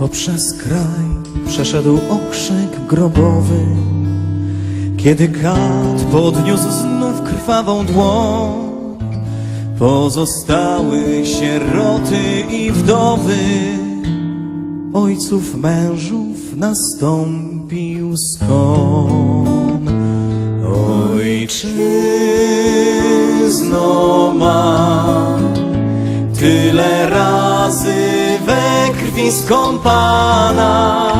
Poprzez kraj przeszedł okrzyk grobowy, kiedy kat podniósł znów krwawą dłoń. Pozostały sieroty i wdowy, ojców mężów nastąpił skon. Ojczyzno ma tyle razy krwi skąpana,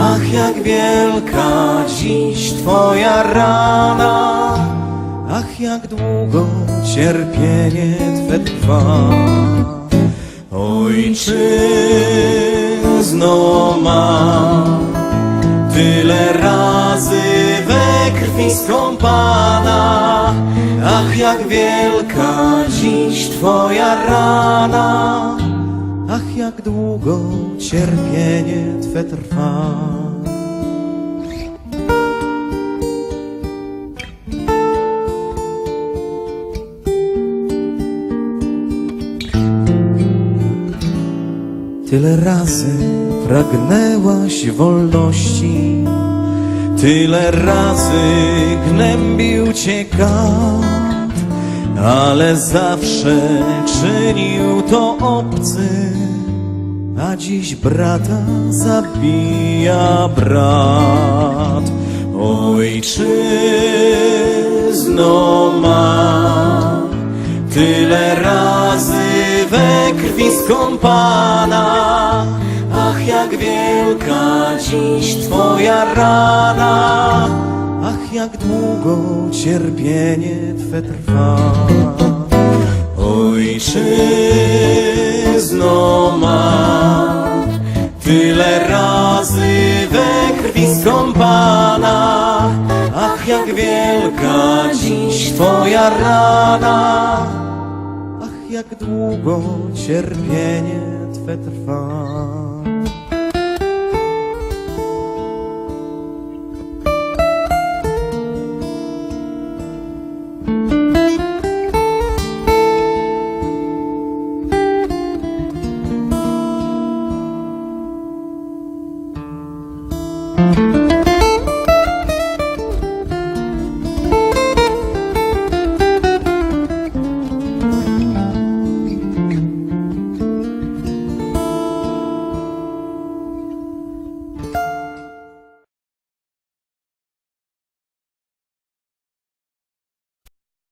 ach jak wielka dziś twoja rana, ach jak długo cierpienie Twe trwa. Ojczyzno ma tyle razy we krwi skąpana, ach jak wielka dziś Twoja rana, jak długo cierpienie Twe trwa. Tyle razy pragnęłaś wolności, tyle razy gnębił cię ale zawsze czynił to obcy, a dziś brata zabija brat. Ojczyzno ma tyle razy we krwi skąpana, ach jak wielka dziś twoja rana, ach jak długo cierpienie Twe trwa. Ojczyzno ma skąpana, ach jak wielka dziś twoja rana, ach jak długo cierpienie Twe trwa.